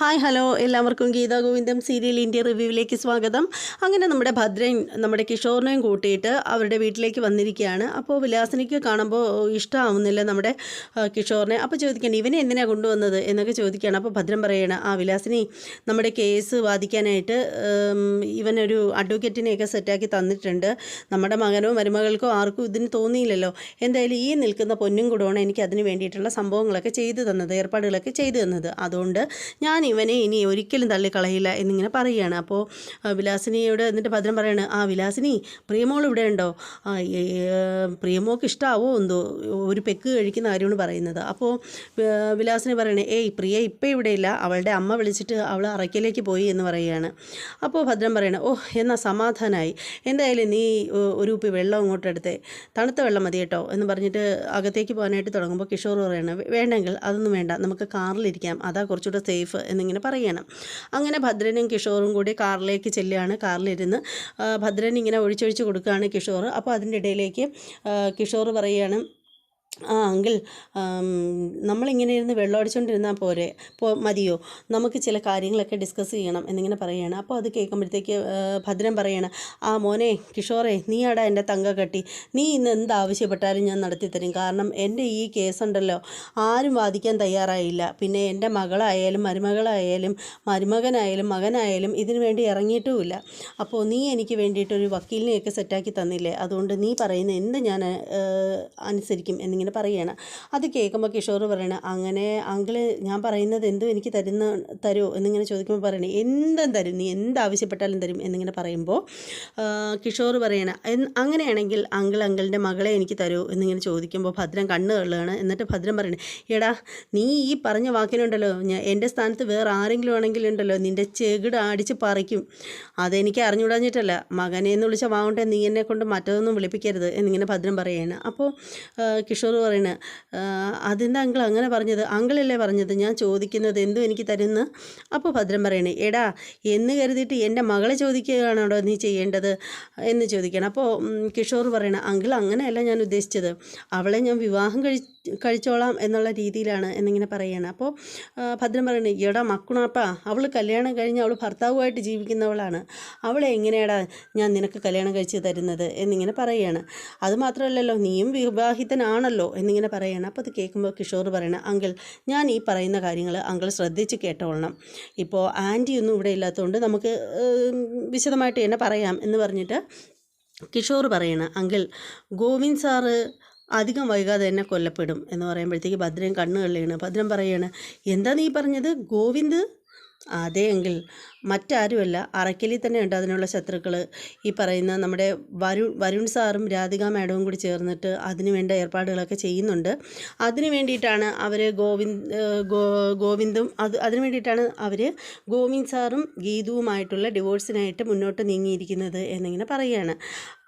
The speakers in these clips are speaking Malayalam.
Hi hello. എല്ലാവർക്കും ഗീതാ ഗോവിന്ദം സീരിയൽ ഇന്ത്യ റിവ്യൂവിലേക്ക് സ്വാഗതം. അങ്ങനെ നമ്മുടെ ഭദ്രൻ നമ്മുടെ കിഷോറിനെയും കൂട്ടിയിട്ട് അവരുടെ വീട്ടിലേക്ക് വന്നിരിക്കുകയാണ്. അപ്പോൾ വിലാസിനിക്ക് കാണുമ്പോൾ ഇഷ്ടമാവുന്നില്ല നമ്മുടെ കിഷോറിനെ. അപ്പോൾ ചോദിക്കണം ഇവനെ എന്തിനാണ് കൊണ്ടുവന്നത്? എന്നൊക്കെ ചോദിക്കുകയാണ്. അപ്പോൾ ഭദ്രൻ പറയുകയാണ് ആ വിലാസിനി നമ്മുടെ കേസ് വാദിക്കാനായിട്ട് ഇവനൊരു അഡ്വക്കേറ്റിനെയൊക്കെ സെറ്റാക്കി തന്നിട്ടുണ്ട്. നമ്മുടെ മകനോ മരുമകൾക്കോ ആർക്കും ഇതിന് തോന്നിയില്ലല്ലോ. എന്തായാലും ഈ നിൽക്കുന്ന പൊന്നും കൂടമാണ് എനിക്ക് അതിന് വേണ്ടിയിട്ടുള്ള സംഭവങ്ങളൊക്കെ ചെയ്തു തന്നത് ഏർപ്പാടുകളൊക്കെ ചെയ്തു തന്നത്. അതുകൊണ്ട് ഞാൻ ഇവനെ ഇനി ഒരിക്കലും തള്ളിക്കളയില്ല എന്നിങ്ങനെ പറയുകയാണ്. അപ്പോൾ വിലാസിനിയോട് എന്നിട്ട് ഭദ്രം പറയാണ് ആ വിലാസിനി പ്രിയമോൾ ഇവിടെ ഉണ്ടോ? പ്രിയമോൾക്ക് ഇഷ്ടമാവോ എന്തോ ഒരു പെക്ക് കഴിക്കുന്ന കാര്യമാണ് പറയുന്നത്. അപ്പോൾ വിലാസിനി പറയണേ ഏയ് പ്രിയ ഇപ്പം ഇല്ല അവളുടെ അമ്മ വിളിച്ചിട്ട് അവൾ അറയ്ക്കലേക്ക് പോയി എന്ന് പറയുകയാണ്. അപ്പോൾ ഭദ്രം പറയണേ ഓ എന്നാൽ സമാധാനമായി എന്തായാലും നീ ഒരു ഉപ്പി വെള്ളം അങ്ങോട്ട് എടുത്തേ. തണുത്ത വെള്ളം മതി കേട്ടോ. എന്ന് പറഞ്ഞിട്ട് അകത്തേക്ക് പോകാനായിട്ട് തുടങ്ങുമ്പോൾ കിഷോർ പറയണം വേണ്ടെങ്കിൽ അതൊന്നും വേണ്ട. നമുക്ക് കാറിലിരിക്കാം. അതാ കുറച്ചുകൂടെ സേഫ്. എന്നിങ്ങനെ പറയണം. അങ്ങനെ ഭദ്രനും കിഷോറും കൂടി കാറിലേക്ക് ചെല്ലുകയാണ്. കാറിലിരുന്ന് ഭദ്രൻ ഇങ്ങനെ ഒഴിച്ചൊഴിച്ച് കൊടുക്കുകയാണ് കിഷോർ അപ്പോൾ അതിന്റെ ഇടയിലേക്ക് കിഷോർ പറയുകയാണ് ആ അങ്കിൾ നമ്മളിങ്ങനെ ഇരുന്ന് വെള്ളം അടിച്ചുകൊണ്ടിരുന്നാൽ പോരെ. പോ മതിയോ? നമുക്ക് ചില കാര്യങ്ങളൊക്കെ ഡിസ്കസ് ചെയ്യണം എന്നിങ്ങനെ പറയുകയാണ് അപ്പോൾ അത് കേൾക്കുമ്പോഴത്തേക്ക് ഭദ്രം പറയാണ് ആ മോനെ കിഷോറെ നീ അടാ എന്റെ തങ്ക കെട്ടി. നീ ഇന്ന് എന്ത് ആവശ്യപ്പെട്ടാലും ഞാൻ നടത്തിത്തരും. കാരണം എന്റെ ഈ കേസുണ്ടല്ലോ ആരും വാദിക്കാൻ തയ്യാറായില്ല. പിന്നെ എന്റെ മകളായാലും മരുമകളായാലും മരുമകനായാലും മകനായാലും ഇതിനു വേണ്ടി ഇറങ്ങിയിട്ടുമില്ല. അപ്പോൾ നീ എനിക്ക് വേണ്ടിയിട്ടൊരു വക്കീലിനെയൊക്കെ സെറ്റാക്കി തന്നില്ലേ? അതുകൊണ്ട് നീ പറയുന്ന എന്ത് ഞാൻ അനുസരിക്കും എന്നിങ്ങനെ പറയുകയാണ് അത് കേൾക്കുമ്പോൾ കിഷോർ പറയണ അങ്ങനെ അങ്കിൾ ഞാൻ പറയുന്നത് എന്തും എനിക്ക് തരുന്ന തരുമോ എന്നിങ്ങനെ ചോദിക്കുമ്പോൾ പറയണേ എന്തും തരും നീ എന്താവശ്യപ്പെട്ടാലും തരും എന്നിങ്ങനെ പറയുമ്പോൾ കിഷോർ പറയണ "എൻ- അങ്ങനെയാണെങ്കിൽ അങ്കിൾ അങ്കിളിന്റെ മകളെ എനിക്ക് തരുമോ എന്നിങ്ങനെ ചോദിക്കുമ്പോൾ ഭദ്രൻ കണ്ണ് തള്ളുകയാണ്. എന്നിട്ട് ഭദ്രൻ പറയണേ എടാ നീ ഈ പറഞ്ഞ വാക്കിനുണ്ടല്ലോ ഞാൻ എന്റെ സ്ഥാനത്ത് വേറെ ആരെങ്കിലും ആണെങ്കിലും ഉണ്ടല്ലോ നിന്റെ ചെകിട് അടിച്ച് പറിക്കും. അതെനിക്ക് അറിഞ്ഞുകൂടാഞ്ഞിട്ടല്ല മകനെ എന്ന് വിളിച്ച വാങ്ങട്ടെ നീ എന്നെ കൊണ്ട് മറ്റതൊന്നും വിളിപ്പിക്കരുത് എന്നിങ്ങനെ ഭദ്രൻ പറയുകയാണ് അപ്പോൾ ആ, കിഷോർ പറയണ. അതെന്താ അങ്കിൾ അങ്ങനെ പറഞ്ഞത്. അങ്കിളല്ലേ പറഞ്ഞത്? ഞാൻ ചോദിക്കുന്നത് എന്തും എനിക്ക് തരുന്ന്? അപ്പോൾ ഭദ്രൻ പറയണേ എടാ എന്ന് കരുതിയിട്ട് എന്റെ മകളെ ചോദിക്കുകയാണോ നീ ചെയ്യേണ്ടത്? എന്ന് ചോദിക്കണം. അപ്പോൾ കിഷോർ പറയണ അങ്കിൾ അങ്ങനെയല്ല ഞാൻ ഉദ്ദേശിച്ചത്. അവളെ ഞാൻ വിവാഹം കഴി കഴിച്ചോളാം എന്നുള്ള രീതിയിലാണ് എന്നിങ്ങനെ പറയുകയാണ് അപ്പോൾ ഭദ്രൻ പറയുന്നത് എടാ മക്കുണാപ്പാ അവൾ കല്യാണം കഴിഞ്ഞ് അവൾ ഭർത്താവുമായിട്ട് ജീവിക്കുന്നവളാണ്. അവളെ എങ്ങനെയാടാ ഞാൻ നിനക്ക് കല്യാണം കഴിച്ച് തരുന്നത്? എന്നിങ്ങനെ പറയുകയാണ്. അതുമാത്രമല്ലല്ലോ നീയും വിവാഹിതനാണല്ലോ എന്നിങ്ങനെ പറയുകയാണ്. അപ്പോൾ അത് കേൾക്കുമ്പോൾ കിഷോർ പറയണ അങ്കിൾ ഞാൻ ഈ പറയുന്ന കാര്യങ്ങൾ അങ്കിൾ ശ്രദ്ധിച്ച് കേട്ടോളണം. ഇപ്പോൾ ആന്റി ഒന്നും ഇവിടെ ഇല്ലാത്തതുകൊണ്ട് നമുക്ക് വിശദമായിട്ട് തന്നെ പറയാം എന്ന് പറഞ്ഞിട്ട് കിഷോർ പറയണ അങ്കിൾ ഗോവിന്ദ് സാറ് അധികം വൈകാതെ തന്നെ കൊല്ലപ്പെടും എന്ന് പറയുമ്പോഴത്തേക്ക് ഭദ്രൻ കണ്ണുകളിലാണ് ഭദ്രൻ പറയാണ് എന്താ നീ പറഞ്ഞത്? ഗോവിന്ദ്? അതെയെങ്കിൽ മറ്റാരുമല്ല. അറക്കലിൽ തന്നെ ഉണ്ട് അതിനുള്ള ശത്രുക്കൾ ഈ പറയുന്ന നമ്മുടെ വരുൺ വരുൺ സാറും രാധിക മാഡവും കൂടി ചേർന്നിട്ട് അതിനു വേണ്ട ഏർപ്പാടുകളൊക്കെ ചെയ്യുന്നുണ്ട്. അതിനു വേണ്ടിയിട്ടാണ് അവർ ഗോവിന്ദ് ഗോവിന്ദും അത് അതിനു വേണ്ടിയിട്ടാണ് അവർ ഗോവിന്ദ് സാറും ഗീതുവുമായിട്ടുള്ള ഡിവോഴ്സിനായിട്ട് മുന്നോട്ട് നീങ്ങിയിരിക്കുന്നത് എന്നിങ്ങനെ പറയുകയാണ്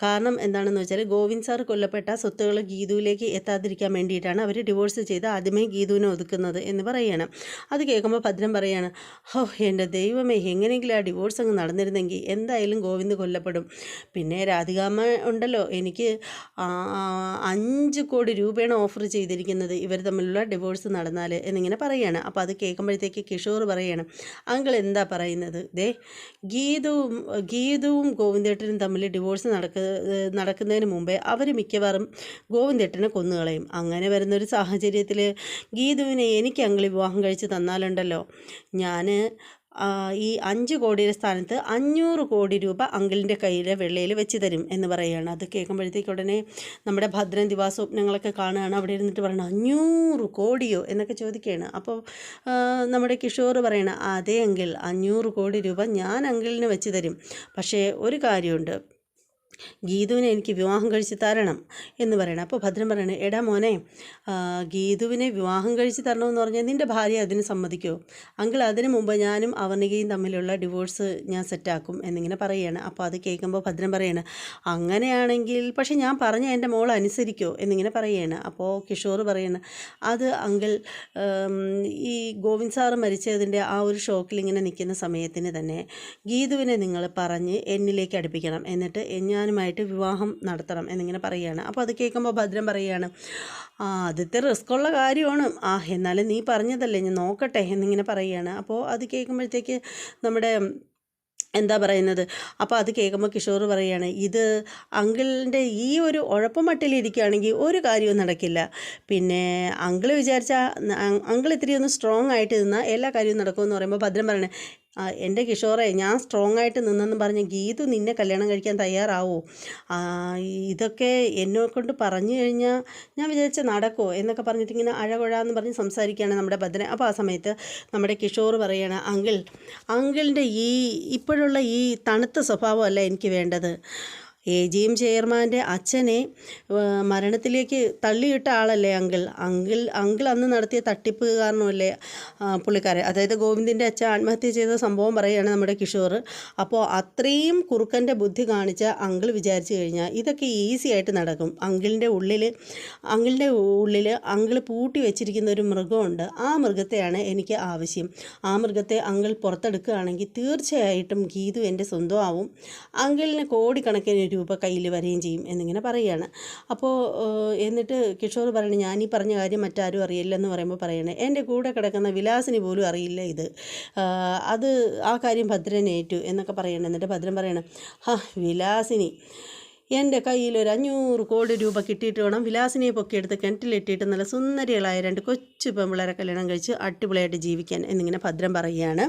കാരണം എന്താണെന്ന് വെച്ചാൽ ഗോവിന്ദ് സാർ കൊല്ലപ്പെട്ട സ്വത്തുകൾ ഗീതുവിലേക്ക് എത്താതിരിക്കാൻ വേണ്ടിയിട്ടാണ് അവർ ഡിവോഴ്സ് ചെയ്ത് ആദ്യമേ ഗീതുവിനെ ഒതുക്കുന്നത് എന്ന് പറയുകയാണ് അത് കേൾക്കുമ്പോൾ ഭദ്രം പറയാണ് ഹോ എന്റെ ദൈവമേ എങ്ങനെയെങ്കിലും ആ ഡിവോഴ്സ് അങ്ങ് നടന്നിരുന്നെങ്കിൽ എന്തായാലും ഗോവിന്ദ് കൊല്ലപ്പെടും. പിന്നെ രാധികാമ്മ ഉണ്ടല്ലോ എനിക്ക് അഞ്ച് കോടി രൂപയാണ് ഓഫർ ചെയ്തിരിക്കുന്നത് ഇവർ തമ്മിലുള്ള ഡിവോഴ്സ് നടന്നാൽ എന്നിങ്ങനെ പറയുകയാണ് അപ്പോൾ അത് കേൾക്കുമ്പോഴത്തേക്ക് കിഷോർ പറയാണ് അങ്കിൾ എന്താ പറയുന്നത്? ദേ ഗീതുവും ഗീതുവും ഗോവിന്ദേട്ടനും തമ്മിൽ ഡിവോഴ്സ് നടക്ക നടക്കുന്നതിന് മുമ്പേ അവർ മിക്കവാറും ഗോവിന്ദേട്ടനെ കൊന്നുകളയും അങ്ങനെ വരുന്നൊരു സാഹചര്യത്തിൽ ഗീതുവിനെ എനിക്ക് അങ്ങളി വിവാഹം കഴിച്ച് തന്നാലുണ്ടല്ലോ. ഞാൻ ഈ അഞ്ച് കോടിയുടെ സ്ഥാനത്ത് അഞ്ഞൂറ് കോടി രൂപ അങ്കിളിന്റെ കയ്യിലെ വെള്ളയിൽ വെച്ച് തരും എന്ന് പറയുകയാണ്. അത് കേൾക്കുമ്പോഴത്തേക്ക് ഉടനെ നമ്മുടെ ഭദ്രൻ ദിവാസ്വപ്നങ്ങളൊക്കെ കാണുകയാണ്. അവിടെ ഇരുന്നിട്ട് പറയണം അഞ്ഞൂറ് കോടിയോ? എന്നൊക്കെ ചോദിക്കുകയാണ്. അപ്പോൾ നമ്മുടെ കിഷോർ പറയണം അതേ അങ്കിൾ അഞ്ഞൂറ് കോടി രൂപ ഞാൻ അങ്കിളിന് വെച്ച് തരും. പക്ഷേ ഒരു കാര്യമുണ്ട്. ഗീതുവിനെ എനിക്ക് വിവാഹം കഴിച്ച് തരണം എന്ന് പറയണം. അപ്പോൾ ഭദ്രൻ പറയണേ എടാ മോനെ ഗീതുവിനെ വിവാഹം കഴിച്ച് തരണമെന്ന് പറഞ്ഞാൽ നിന്റെ ഭാര്യ അതിന് സമ്മതിക്കുമോ അങ്കിൾ അതിന് മുമ്പ് ഞാനും അവർണികയും തമ്മിലുള്ള ഡിവോഴ്സ് ഞാൻ സെറ്റാക്കും എന്നിങ്ങനെ പറയുകയാണ്. അപ്പോൾ അത് കേൾക്കുമ്പോൾ ഭദ്രൻ പറയാണ് അങ്ങനെയാണെങ്കിൽ പക്ഷേ ഞാൻ പറഞ്ഞ എന്റെ മോൾ അനുസരിക്കോ എന്നിങ്ങനെ പറയുകയാണ്. അപ്പോൾ കിഷോർ പറയാണ് അത് അങ്കിൾ ഈ ഗോവിന്ദ് സാറ് മരിച്ചതിന്റെ ആ ഒരു ഷോക്കിൽ ഇങ്ങനെ നിൽക്കുന്ന സമയത്തിന് തന്നെ ഗീതുവിനെ നിങ്ങൾ പറഞ്ഞ് എന്നിലേക്ക് അടുപ്പിക്കണം. എന്നിട്ട് ഞാൻ ഞാനുമായിട്ട് വിവാഹം നടത്തണം എന്നിങ്ങനെ പറയുകയാണ്. അപ്പോൾ അത് കേൾക്കുമ്പോൾ ഭദ്രൻ പറയുകയാണ് ആ ആദ്യത്തെ റിസ്ക്കുള്ള കാര്യമാണ്. ആ എന്നാലും നീ പറഞ്ഞതല്ലേ ഞാൻ നോക്കട്ടെ എന്നിങ്ങനെ പറയുകയാണ്. അപ്പോൾ അത് കേൾക്കുമ്പോഴത്തേക്ക് നമ്മുടെ എന്താ പറയുന്നത് അപ്പോൾ അത് കേൾക്കുമ്പോൾ കിഷോർ പറയുകയാണ് ഇത് അങ്കിളിന്റെ ഈ ഒരു ഉഴപ്പമട്ടിലിരിക്കുകയാണെങ്കിൽ ഒരു കാര്യവും നടക്കില്ല. പിന്നെ അങ്കിൾ വിചാരിച്ചാൽ അങ്കിൾ ഇത്തിരി ഒന്ന് സ്ട്രോങ് ആയിട്ട് നിന്നാൽ എല്ലാ കാര്യവും നടക്കുമെന്ന് പറയുമ്പോൾ ഭദ്രം പറയണേ എന്റെ കിഷോറെ ഞാൻ സ്ട്രോങ് ആയിട്ട് നിന്നെന്ന് പറഞ്ഞ് ഗീതു നിന്നെ കല്യാണം കഴിക്കാൻ തയ്യാറാവോ. ഇതൊക്കെ എന്നെ കൊണ്ട് പറഞ്ഞു കഴിഞ്ഞാൽ ഞാൻ വിചാരിച്ച നടക്കുമോ എന്നൊക്കെ പറഞ്ഞിട്ട് ഇങ്ങനെ അഴകൊഴാന്ന് പറഞ്ഞ് സംസാരിക്കുകയാണ് നമ്മുടെ ഭദ്രൻ. അപ്പോൾ ആ സമയത്ത് നമ്മുടെ കിഷോർ പറയുകയാണ് അങ്കിൾ അങ്കിളിന്റെ ഈ ഇപ്പോഴുള്ള ഈ തണുത്ത സ്വഭാവമല്ല എനിക്ക് വേണ്ടത്. എ ജി എം ചെയർമാന്റെ അച്ഛനെ മരണത്തിലേക്ക് തള്ളിയിട്ട ആളല്ലേ അങ്കിൾ? അങ്കിൾ അങ്കിൾ അന്ന് നടത്തിയ തട്ടിപ്പ് കാരണമല്ലേ പുള്ളിക്കാരെ അതായത് ഗോവിന്ദിന്റെ അച്ഛൻ ആത്മഹത്യ ചെയ്ത സംഭവം പറയുകയാണ് നമ്മുടെ കിഷോർ. അപ്പോൾ അത്രയും കുറുക്കന്റെ ബുദ്ധി കാണിച്ച അങ്കിൾ വിചാരിച്ചു കഴിഞ്ഞാൽ ഇതൊക്കെ ഈസി ആയിട്ട് നടക്കും. അങ്കിളിന്റെ ഉള്ളിൽ അങ്കിളിന്റെ ഉള്ളിൽ അങ്കിൾ പൂട്ടി വെച്ചിരിക്കുന്ന ഒരു മൃഗമുണ്ട്. ആ മൃഗത്തെയാണ് എനിക്ക് ആവശ്യം. ആ മൃഗത്തെ അങ്കിൾ പുറത്തെടുക്കുകയാണെങ്കിൽ തീർച്ചയായിട്ടും ഗീതു എന്റെ സ്വന്തമാവും. അങ്കിളിന് കോടിക്കണക്കിന് രൂപ കയ്യിൽ വരികയും ചെയ്യും എന്നിങ്ങനെ പറയുകയാണ്. അപ്പോൾ എന്നിട്ട് കിഷോർ പറയണേ ഞാൻ ഈ പറഞ്ഞ കാര്യം മറ്റാരും അറിയില്ലെന്ന് പറയുമ്പോൾ പറയണേ. എന്റെ കൂടെ കിടക്കുന്ന വിലാസിനി പോലും അറിയില്ല ഇത്. അത് ആ കാര്യം ഭദ്രനേറ്റു എന്നൊക്കെ പറയണം. എന്നിട്ട് ഭദ്രൻ പറയണം ഹാ വിലാസിനി എന്റെ കയ്യിൽ ഒരു അഞ്ഞൂറ് കോടി രൂപ കിട്ടിയിട്ട് വേണം വിലാസിനെ പൊക്കിയെടുത്ത് കിണറ്റിലിട്ടിട്ട് നല്ല സുന്ദരികളായ രണ്ട് കൊച്ചു പെമ്പിളരെ കല്യാണം കഴിച്ച് അടിപൊളിയായിട്ട് ജീവിക്കാൻ എന്നിങ്ങനെ ഭദ്രൻ പറയുകയാണ്.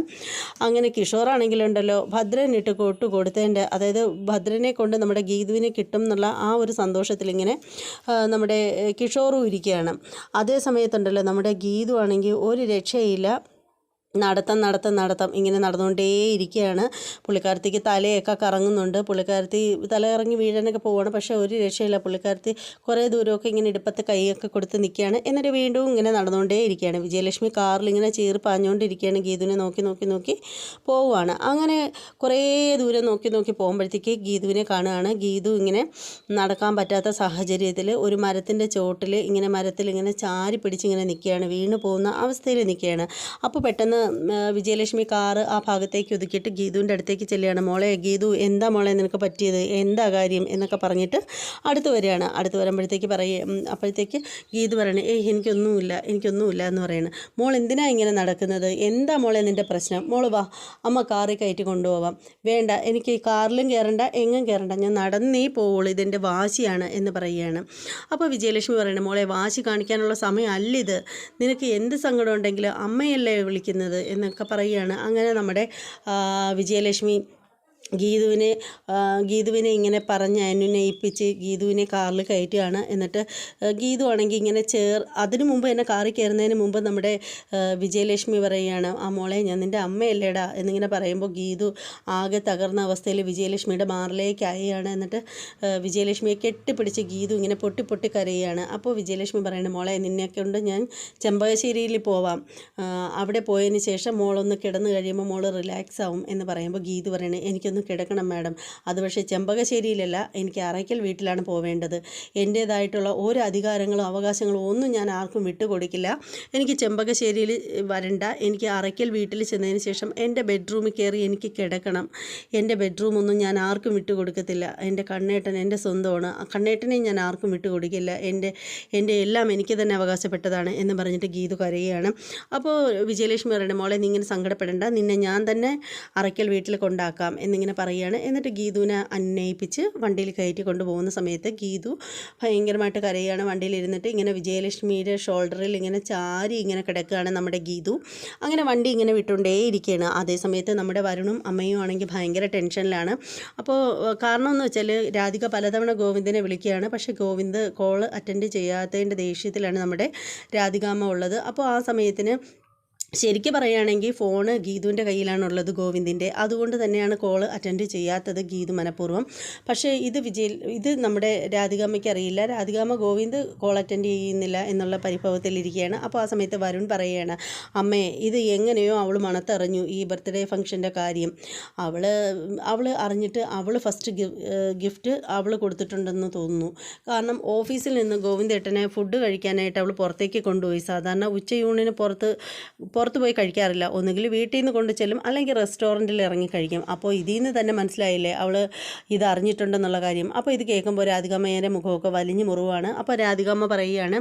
അങ്ങനെ കിഷോറാണെങ്കിലുണ്ടല്ലോ ഭദ്രനിട്ട് കൊട്ടു കൊടുത്തതിന്റെ അതായത് ഭദ്രനെ കൊണ്ട് നമ്മുടെ ഗീതുവിനെ കിട്ടും എന്നുള്ള ആ ഒരു സന്തോഷത്തിൽ ഇങ്ങനെ നമ്മുടെ കിഷോറും ഇരിക്കുകയാണ്. അതേ സമയത്തുണ്ടല്ലോ നമ്മുടെ ഗീതു ആണെങ്കിൽ ഒരു രക്ഷയില്ല. നടത്തം നടത്തം നടത്തം ഇങ്ങനെ നടന്നുകൊണ്ടേ ഇരിക്കുകയാണ് പുള്ളിക്കാരത്തിക്ക് തലയൊക്കെ കറങ്ങുന്നുണ്ട്. പുള്ളിക്കാരത്തി തല ഇറങ്ങി വീഴാനൊക്കെ പോവാണ്. പക്ഷേ ഒരു രക്ഷയില്ല. പുള്ളിക്കാരത്തി കുറേ ദൂരമൊക്കെ ഇങ്ങനെ ഇടുപ്പത്തെ കൈയൊക്കെ കൊടുത്ത് നിൽക്കുകയാണ്. എന്നിട്ട് വീണ്ടും ഇങ്ങനെ നടന്നുകൊണ്ടേ ഇരിക്കുകയാണ് വിജയലക്ഷ്മി കാറിൽ ഇങ്ങനെ ചീറി പാഞ്ഞുകൊണ്ടിരിക്കുകയാണ്. ഗീതുവിനെ നോക്കി നോക്കി നോക്കി പോവുകയാണ്. അങ്ങനെ കുറേ ദൂരം നോക്കി നോക്കി പോകുമ്പോഴത്തേക്ക് ഗീതുവിനെ കാണുകയാണ്. ഗീതു ഇങ്ങനെ നടക്കാൻ പറ്റാത്ത സാഹചര്യത്തിൽ ഒരു മരത്തിന്റെ ചോട്ടിൽ ഇങ്ങനെ മരത്തിൽ ഇങ്ങനെ ചാരി പിടിച്ചിങ്ങനെ നിൽക്കുകയാണ്. വീണ് പോകുന്ന അവസ്ഥയിൽ നിൽക്കുകയാണ്. അപ്പോൾ പെട്ടെന്ന് വിജയലക്ഷ്മി കാറ് ആ ഭാഗത്തേക്ക് ഒതുക്കിയിട്ട് ഗീതുവിന്റെ അടുത്തേക്ക് ചെല്ലുകയാണ്. മോളെ ഗീതു എന്താ മോളെ നിനക്ക് പറ്റിയത്? എന്താ കാര്യം? എന്നൊക്കെ പറഞ്ഞിട്ട് അടുത്ത് വരികയാണ്. അടുത്ത് വരുമ്പോഴത്തേക്ക് പറയും ഉം, അപ്പോഴത്തേക്ക് ഗീതു പറയണേ ഏയ് എനിക്കൊന്നുമില്ല എനിക്കൊന്നുമില്ല എന്ന് പറയണം. മോൾ എന്തിനാ ഇങ്ങനെ നടക്കുന്നത്? എന്താ മോളെ നിന്റെ പ്രശ്നം? മോൾ വാ അമ്മ കാറിൽ കയറ്റി കൊണ്ടുപോവാം. വേണ്ട എനിക്ക് കാറിലും കയറണ്ട എങ്ങും കയറണ്ട. ഞാൻ നടന്നേ പോവുള്ളൂ ഇതെന്റെ വാശിയാണ് എന്ന് പറയുകയാണ്. അപ്പോൾ വിജയലക്ഷ്മി പറയണേ മോളെ വാശി കാണിക്കാനുള്ള സമയമല്ല ഇത് നിനക്ക് എന്ത് സങ്കടം ഉണ്ടെങ്കിലും അമ്മയല്ലേ വിളിക്കുന്നത്? എന്നൊക്കെ പറയുകയാണ്. അങ്ങനെ നമ്മുടെ വിജയലക്ഷ്മി ഗീതുവിനെ ഗീതുവിനെ ഇങ്ങനെ പറഞ്ഞ് അനുനയിപ്പിച്ച് ഗീതുവിനെ കാറിൽ കയറ്റുകയാണ്. എന്നിട്ട് ഗീതു ആണെങ്കിൽ ഇങ്ങനെ ചേർ അതിനു മുമ്പ് എന്നെ കാറിൽ കയറുന്നതിന് മുമ്പ് നമ്മുടെ വിജയലക്ഷ്മി പറയുകയാണ് ആ മോളെ ഞാൻ നിന്റെ അമ്മയല്ലേടാ. എന്നിങ്ങനെ പറയുമ്പോൾ ഗീതു ആകെ തകർന്ന അവസ്ഥയിൽ വിജയലക്ഷ്മിയുടെ മാറിലേക്ക് അയയാണ്. എന്നിട്ട് വിജയലക്ഷ്മിയെ കെട്ടിപ്പിടിച്ച് ഗീതു ഇങ്ങനെ പൊട്ടി പൊട്ടി കരയുകയാണ്. അപ്പോൾ വിജയലക്ഷ്മി പറയുന്നത് മോളെ നിന്നെയൊക്കെ ഉണ്ട് ഞാൻ ചെമ്പകശ്ശേരിയിൽ പോവാം. അവിടെ പോയതിന് ശേഷം മോളൊന്ന് കിടന്നു കഴിയുമ്പോൾ മോൾ റിലാക്സ് ആവും. എന്ന് പറയുമ്പോൾ ഗീതു പറയണേ എനിക്കൊന്ന് കിടക്കണം മാഡം. അത് പക്ഷേ ചെമ്പകശ്ശേരിയിലല്ല എനിക്ക് അറയ്ക്കൽ വീട്ടിലാണ് പോവേണ്ടത്. എന്റേതായിട്ടുള്ള ഒരു അധികാരങ്ങളും അവകാശങ്ങളും ഒന്നും ഞാൻ ആർക്കും വിട്ടുകൊടുക്കില്ല. എനിക്ക് ചെമ്പകശ്ശേരിയിൽ വരണ്ട. എനിക്ക് അറയ്ക്കൽ വീട്ടിൽ ചെന്നതിന് ശേഷം എന്റെ ബെഡ്റൂമിൽ കയറി എനിക്ക് കിടക്കണം. എന്റെ ബെഡ്റൂമൊന്നും ഞാൻ ആർക്കും വിട്ടുകൊടുക്കത്തില്ല. എന്റെ കണ്ണേട്ടൻ എന്റെ സ്വന്തമാണ്. ആ ഞാൻ ആർക്കും വിട്ടുകൊടുക്കില്ല. എന്റെ എന്റെ എല്ലാം എനിക്ക് തന്നെ അവകാശപ്പെട്ടതാണ് എന്ന് പറഞ്ഞിട്ട് ഗീതു കരയുകയാണ്. അപ്പോൾ വിജയലക്ഷ്മി പറയുന്നത് മോളെ നീ ഇങ്ങനെ സങ്കടപ്പെടേണ്ട. നിന്നെ ഞാൻ തന്നെ അറയ്ക്കൽ വീട്ടിൽ കൊണ്ടാക്കാം. എന്നിങ്ങനെ പറയുകയാണ്. എന്നിട്ട് ഗീതുവിനെ അന്വയിപ്പിച്ച് വണ്ടിയിൽ കയറ്റി കൊണ്ടുപോകുന്ന സമയത്ത് ഗീതു ഭയങ്കരമായിട്ട് കരയുകയാണ്. വണ്ടിയിൽ ഇരുന്നിട്ട് ഇങ്ങനെ വിജയലക്ഷ്മിയുടെ ഷോൾഡറിൽ ഇങ്ങനെ ചാരി ഇങ്ങനെ കിടക്കുകയാണ് നമ്മുടെ ഗീതു. അങ്ങനെ വണ്ടി ഇങ്ങനെ വിട്ടുകൊണ്ടേ ഇരിക്കുകയാണ് അതേ സമയത്ത് നമ്മുടെ വരുണും അമ്മയും ആണെങ്കിൽ ഭയങ്കര ടെൻഷനിലാണ്. അപ്പോൾ കാരണം എന്ന് വെച്ചാൽ രാധിക പലതവണ ഗോവിന്ദനെ വിളിക്കുകയാണ്. പക്ഷേ ഗോവിന്ദ് കോൾ അറ്റൻഡ് ചെയ്യാത്തതിന്റെ ദേഷ്യത്തിലാണ് നമ്മുടെ രാധികാമ്മ ഉള്ളത്. അപ്പോൾ ആ സമയത്തിന് ശരിക്കും പറയുകയാണെങ്കിൽ ഫോണ് ഗീതുവിന്റെ കയ്യിലാണുള്ളത് ഗോവിന്ദിന്റെ. അതുകൊണ്ട് തന്നെയാണ് കോൾ അറ്റൻഡ് ചെയ്യാത്തത് ഗീതു മനഃപൂർവം. പക്ഷേ ഇത് വിജയ് ഇത് നമ്മുടെ രാധികാമ്മയ്ക്ക് അറിയില്ല. രാധികാമ്മ ഗോവിന്ദ് കോൾ അറ്റൻഡ് ചെയ്യുന്നില്ല എന്നുള്ള പരിഭവത്തിലിരിക്കുകയാണ് അപ്പോൾ ആ സമയത്ത് വരുൺ പറയുകയാണ് അമ്മേ ഇത് എങ്ങനെയോ അവൾ മണത്തറിഞ്ഞു ഈ ബർത്ത്ഡേ ഫംഗ്ഷന്റെ കാര്യം. അവൾ അവൾ അറിഞ്ഞിട്ട് അവൾ ഫസ്റ്റ് ഗിഫ്റ്റ് അവൾ കൊടുത്തിട്ടുണ്ടെന്ന് തോന്നുന്നു. കാരണം ഓഫീസിൽ നിന്ന് ഗോവിന്ദേട്ടനെ ഫുഡ് കഴിക്കാനായിട്ട് അവൾ പുറത്തേക്ക് കൊണ്ടുപോയി. സാധാരണ ഉച്ചയൂണിന് പുറത്ത് പുറത്ത് പോയി കഴിക്കാറില്ല. ഒന്നുകിൽ വീട്ടിൽ നിന്ന് കൊണ്ട് ചെല്ലും അല്ലെങ്കിൽ റെസ്റ്റോറന്റിൽ ഇറങ്ങി കഴിക്കും. അപ്പോൾ ഇതിൽ നിന്ന് തന്നെ മനസ്സിലായില്ലേ അവൾ ഇത് അറിഞ്ഞിട്ടുണ്ടെന്നുള്ള കാര്യം. അപ്പോൾ ഇത് കേൾക്കുമ്പോൾ രാധികമ്മയുടെ മുഖമൊക്കെ വലിഞ്ഞു മുറിവാണ്. അപ്പോൾ രാധികമ്മ പറയുകയാണ്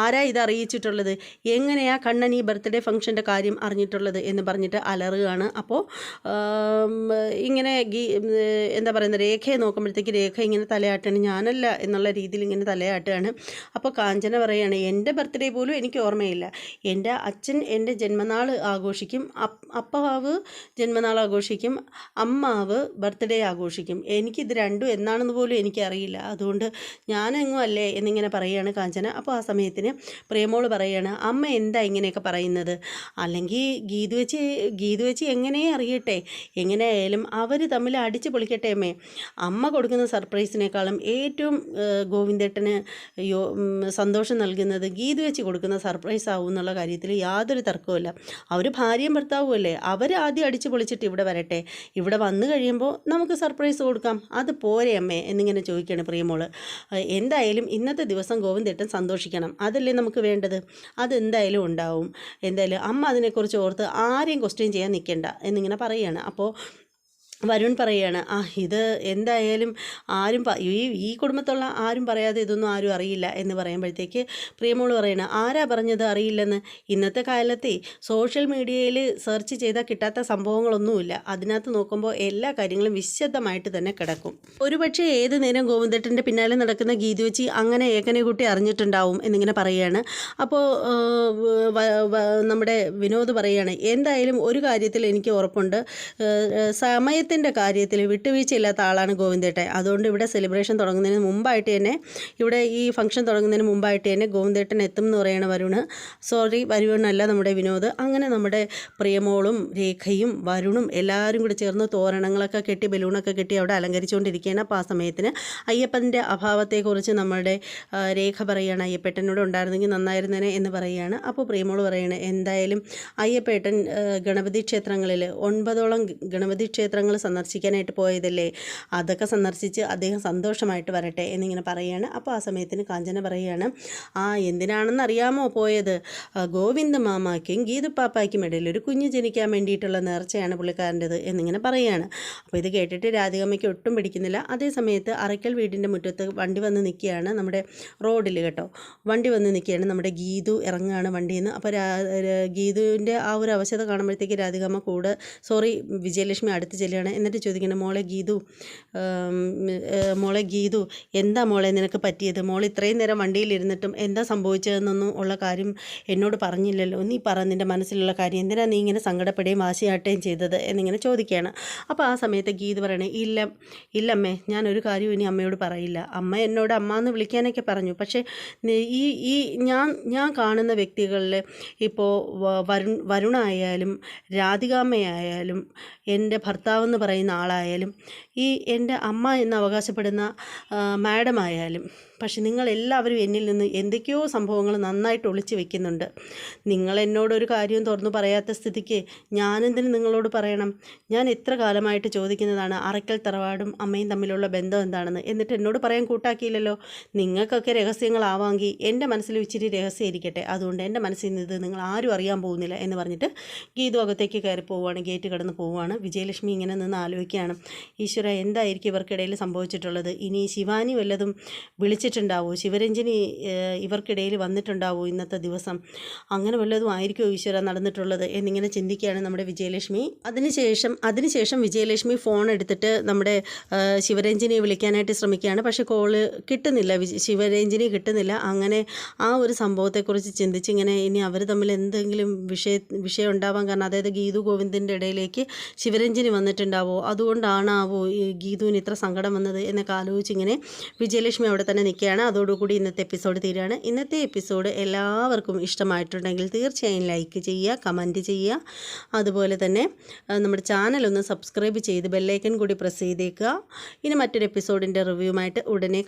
ആരാ ഇത് അറിയിച്ചിട്ടുള്ളത്? എങ്ങനെയാ കണ്ണൻ ഈ ബർത്ത്ഡേ ഫംഗ്ഷന്റെ കാര്യം അറിഞ്ഞിട്ടുള്ളത്? എന്ന് പറഞ്ഞിട്ട് അലറുകയാണ്. അപ്പോൾ ഇങ്ങനെ ഗീ എന്താ പറയുന്നത് രേഖയെ നോക്കുമ്പോഴത്തേക്ക് രേഖ ഇങ്ങനെ തലയാട്ടാണ് ഞാനല്ല എന്നുള്ള രീതിയിൽ ഇങ്ങനെ തലയാട്ടുകയാണ്. അപ്പോൾ കാഞ്ചന പറയുകയാണ് എന്റെ ബർത്ത്ഡേ പോലും എനിക്ക് ഓർമ്മയില്ല. എന്റെ അച്ഛൻ എന്റെ ജന്മനാൾ ആഘോഷിക്കും. അപ്പ് അപ്പാവ് ജന്മനാൾ ആഘോഷിക്കും. അമ്മാവ് ബർത്ത്ഡേ ആഘോഷിക്കും. എനിക്കിത് രണ്ടും എന്നാണെന്ന് പോലും എനിക്കറിയില്ല. അതുകൊണ്ട് ഞാനെങ്ങും അല്ലേ എന്നിങ്ങനെ പറയുകയാണ് കാഞ്ചന. അപ്പോൾ ആ സമയത്തിന് പ്രേമോൾ പറയുകയാണ് അമ്മ എന്താ ഇങ്ങനെയൊക്കെ പറയുന്നത്? അല്ലെങ്കിൽ ഗീതു വെച്ച് ഗീതു വെച്ച് എങ്ങനെ അറിയട്ടെ? എങ്ങനെയായാലും അവർ തമ്മിൽ അടിച്ച് പൊളിക്കട്ടെ അമ്മേ. അമ്മ കൊടുക്കുന്ന സർപ്രൈസിനേക്കാളും ഏറ്റവും ഗോവിന്ദേട്ടന് യോ സന്തോഷം നൽകുന്നത് ഗീതു വെച്ച് കൊടുക്കുന്ന സർപ്രൈസ് ആവും എന്നുള്ള കാര്യത്തിൽ യാതൊരു തർക്കവുമില്ല. അവർ ഭാര്യയും ഭർത്താവും അല്ലേ അവർ ആദ്യം അടിച്ച് പൊളിച്ചിട്ട് ഇവിടെ വരട്ടെ. ഇവിടെ വന്നു കഴിയുമ്പോൾ നമുക്ക് സർപ്രൈസ് കൊടുക്കാം. അത് പോരെ അമ്മേ എന്നിങ്ങനെ ചോദിക്കുകയാണ് പ്രിയമോൾ. എന്തായാലും ഇന്നത്തെ ദിവസം ഗോവിന്ദേട്ടൻ സന്തോഷിക്കണം. അതല്ലേ നമുക്ക് വേണ്ടത്? അതെന്തായാലും ഉണ്ടാവും. എന്തായാലും അമ്മ അതിനെക്കുറിച്ച് ഓർത്ത് ആരെയും ക്വസ്റ്റ്യൻ ചെയ്യാൻ നിൽക്കേണ്ട എന്നിങ്ങനെ പറയുകയാണ്. അപ്പോൾ വരുൺ പറയുകയാണ് ആ ഇത് എന്തായാലും ആരും ഈ ഈ കുടുംബത്തുള്ള ആരും പറയാതെ ഇതൊന്നും ആരും അറിയില്ല എന്ന് പറയുമ്പോഴത്തേക്ക് പ്രിയമോൾ പറയണ ആരാ പറഞ്ഞത് അറിയില്ലെന്ന്? ഇന്നത്തെ കാലത്തെ സോഷ്യൽ മീഡിയയിൽ സെർച്ച് ചെയ്താൽ കിട്ടാത്ത സംഭവങ്ങളൊന്നുമില്ല. അതിനകത്ത് നോക്കുമ്പോൾ എല്ലാ കാര്യങ്ങളും വിശദമായിട്ട് തന്നെ കിടക്കും. ഒരുപക്ഷെ ഏത് നേരം ഗോവിന്ദട്ടന്റെ പിന്നാലെ നടക്കുന്ന ഗീതുവച്ചി അങ്ങനെ ഏകനെ കുട്ടി അറിഞ്ഞിട്ടുണ്ടാവും എന്നിങ്ങനെ പറയുകയാണ്. അപ്പോൾ നമ്മുടെ വിനോദ് പറയുകയാണ് എന്തായാലും ഒരു കാര്യത്തിൽ എനിക്ക് ഉറപ്പുണ്ട്. ഏഹ്, ഏഹ്, സമയത്തിന്റെ കാര്യത്തിൽ വിട്ടുവീഴ്ചയില്ലാത്ത ആളാണ് ഗോവിന്ദേട്ടൻ. അതുകൊണ്ട് ഇവിടെ സെലിബ്രേഷൻ തുടങ്ങുന്നതിന് മുമ്പായിട്ട് തന്നെ ഇവിടെ ഈ ഫംഗ്ഷൻ തുടങ്ങുന്നതിന് മുമ്പായിട്ട് തന്നെ ഗോവിന്ദേട്ടൻ എത്തും എന്ന് പറയുന്ന വരുണ്. സോറി വരുണല്ല നമ്മുടെ വിനോദ്. അങ്ങനെ നമ്മുടെ പ്രിയമോളും രേഖയും വരുണും എല്ലാവരും കൂടി ചേർന്ന് തോരണങ്ങളൊക്കെ കെട്ടി ബലൂണൊക്കെ കെട്ടി അവിടെ അലങ്കരിച്ചുകൊണ്ടിരിക്കുകയാണ്. അപ്പോൾ ആ സമയത്തിന് അയ്യപ്പന്റെ അഭാവത്തെക്കുറിച്ച് നമ്മുടെ രേഖ പറയുകയാണ് അയ്യപ്പേട്ടനോട് ഉണ്ടായിരുന്നെങ്കിൽ നന്നായിരുന്നേനെ എന്ന് പറയുകയാണ് അപ്പോൾ പ്രിയമോൾ പറയണേ എന്തായാലും അയ്യപ്പേട്ടൻ ഗണപതി ക്ഷേത്രങ്ങളിൽ ഒൻപതോളം ഗണപതി ക്ഷേത്രങ്ങൾ സന്ദർശിക്കാനായിട്ട് പോയതല്ലേ? അതൊക്കെ സന്ദർശിച്ച് അദ്ദേഹം സന്തോഷമായിട്ട് വരട്ടെ എന്നിങ്ങനെ പറയുകയാണ്. അപ്പോൾ ആ സമയത്തിന് കാഞ്ചന പറയുകയാണ് ആ എന്തിനാണെന്ന് അറിയാമോ പോയത് ഗോവിന്ദ മാമാക്കും ഗീതുപ്പാപ്പായ്ക്കും ഇടയിൽ ഒരു കുഞ്ഞ് ജനിക്കാൻ വേണ്ടിയിട്ടുള്ള നേർച്ചയാണ് പുള്ളിക്കാരന്റെത് എന്നിങ്ങനെ പറയുകയാണ്. അപ്പോൾ ഇത് കേട്ടിട്ട് രാധികമ്മയ്ക്ക് ഒട്ടും പിടിക്കുന്നില്ല. അതേ സമയത്ത് അറയ്ക്കൽ വീടിന്റെ മുറ്റത്ത് വണ്ടി വന്ന് നിൽക്കുകയാണ് നമ്മുടെ റോഡിൽ കേട്ടോ. വണ്ടി വന്ന് നിൽക്കുകയാണ് നമ്മുടെ ഗീതു ഇറങ്ങുകയാണ് വണ്ടിയിൽ നിന്ന് അപ്പോൾ ഗീതുവിന്റെ ആ ഒരു അവശത കാണുമ്പോഴത്തേക്ക് രാധികമ്മ കൂടെ സോറി വിജയലക്ഷ്മി അടുത്ത് ചെല്ലുകയാണ് എന്നിട്ട് ചോദിക്കണം മോളെ ഗീതു മോളെ ഗീതു എന്താ മോളെ നിനക്ക് പറ്റിയത്? മോൾ ഇത്രയും നേരം വണ്ടിയിലിരുന്നിട്ടും എന്താ സംഭവിച്ചതെന്നൊന്നും ഉള്ള കാര്യം എന്നോട് പറഞ്ഞില്ലല്ലോ. നീ പറ നിന്റെ മനസ്സിലുള്ള കാര്യം. എന്തിനാ നീ ഇങ്ങനെ സങ്കടപ്പെടുകയും വാശിയാട്ടുകയും ചെയ്തത്? എന്നിങ്ങനെ ചോദിക്കുകയാണ്. അപ്പോൾ ആ സമയത്ത് ഗീത് പറയണേ ഇല്ല ഇല്ലമ്മേ ഞാനൊരു കാര്യം ഇനി അമ്മയോട് പറയില്ല. അമ്മ എന്നോട് അമ്മ എന്ന് വിളിക്കാനൊക്കെ പറഞ്ഞു. പക്ഷേ ഈ ഈ ഞാൻ ഞാൻ കാണുന്ന വ്യക്തികളിൽ ഇപ്പോൾ വരുൺ വരുണായാലും രാധികാമ്മയായാലും എന്റെ ഭർത്താവെന്ന് പറയുന്ന ആളായാലും ഈ എന്റെ അമ്മ എന്ന് അവകാശപ്പെടുന്ന മാഡം ആയാലും പക്ഷെ നിങ്ങളെല്ലാവരും എന്നിൽ നിന്ന് എന്തൊക്കെയോ സംഭവങ്ങൾ നന്നായിട്ട് ഒളിച്ചു വെക്കുന്നുണ്ട്. നിങ്ങൾ എന്നോടൊരു കാര്യവും തുറന്നു പറയാത്ത സ്ഥിതിക്ക് ഞാനെന്തിന് നിങ്ങളോട് പറയണം? ഞാൻ എത്ര കാലമായിട്ട് ചോദിക്കുന്നതാണ് അറയ്ക്കൽ തറവാടും അമ്മയും തമ്മിലുള്ള ബന്ധം എന്താണെന്ന്. എന്നിട്ട് എന്നോട് പറയാൻ കൂട്ടാക്കിയില്ലല്ലോ. നിങ്ങൾക്കൊക്കെ രഹസ്യങ്ങളാവാമെങ്കിൽ എന്റെ മനസ്സിൽ ഇച്ചിരി രഹസ്യം ഇരിക്കട്ടെ അതുകൊണ്ട് എന്റെ മനസ്സിൽ നിന്ന് ഇത് നിങ്ങൾ ആരും അറിയാൻ പോകുന്നില്ല എന്ന് പറഞ്ഞിട്ട് ഗീതു അകത്തേക്ക് കയറി പോവുകയാണ്. ഗേറ്റ് കടന്ന് പോവുകയാണ്. വിജയലക്ഷ്മി ഇങ്ങനെ നിന്ന് ആലോചിക്കുകയാണ്. ഈശ്വര എന്തായിരിക്കും ഇവർക്കിടയിൽ സംഭവിച്ചിട്ടുള്ളത്? ഇനി ശിവാനി വല്ലതും വിളിച്ചിട്ടുണ്ടാവോ ശിവരഞ്ജിനി ഇവർക്കിടയിൽ വന്നിട്ടുണ്ടാവോ ഇന്നത്തെ ദിവസം? അങ്ങനെ വല്ലതും ആയിരിക്കുമോ ഈശ്വര നടന്നിട്ടുള്ളത് എന്നിങ്ങനെ ചിന്തിക്കുകയാണ് നമ്മുടെ വിജയലക്ഷ്മി. അതിനുശേഷം അതിനുശേഷം വിജയലക്ഷ്മി ഫോൺ എടുത്തിട്ട് നമ്മുടെ ശിവരഞ്ജിനിയെ വിളിക്കാനായിട്ട് ശ്രമിക്കുകയാണ്. പക്ഷേ കോൾ കിട്ടുന്നില്ല. ശിവരഞ്ജനി കിട്ടുന്നില്ല. അങ്ങനെ ആ ഒരു സംഭവത്തെക്കുറിച്ച് ചിന്തിച്ച് ഇങ്ങനെ ഇനി അവർ തമ്മിൽ എന്തെങ്കിലും വിഷയ വിഷയം ഉണ്ടാവാൻ കാരണം അതായത് ഗീതു ഗോവിന്ദന്റെ ഇടയിലേക്ക് ശിവരഞ്ജിനി വന്നിട്ടുണ്ടാവോ? അതുകൊണ്ടാണാവോ ഈ ഗീതുവിന് ഇത്ര സങ്കടം വന്നത് എന്നൊക്കെ ആലോചിച്ച് ഇങ്ങനെ വിജയലക്ഷ്മി അവിടെ തന്നെ നിൽക്കുകയാണ് അതോടുകൂടി ഇന്നത്തെ എപ്പിസോഡ് തീരുകയാണ്. ഇന്നത്തെ എപ്പിസോഡ് എല്ലാവർക്കും ഇഷ്ടമായിട്ടുണ്ടെങ്കിൽ തീർച്ചയായും ലൈക്ക് ചെയ്യുക കമന്റ് ചെയ്യുക. അതുപോലെ തന്നെ നമ്മുടെ ചാനൽ ഒന്ന് സബ്സ്ക്രൈബ് ചെയ്ത് ബെല്ലൈക്കൻ കൂടി പ്രസ് ചെയ്തേക്കുക. ഇനി മറ്റൊരു എപ്പിസോഡിന്റെ റിവ്യൂമായിട്ട് ഉടനെ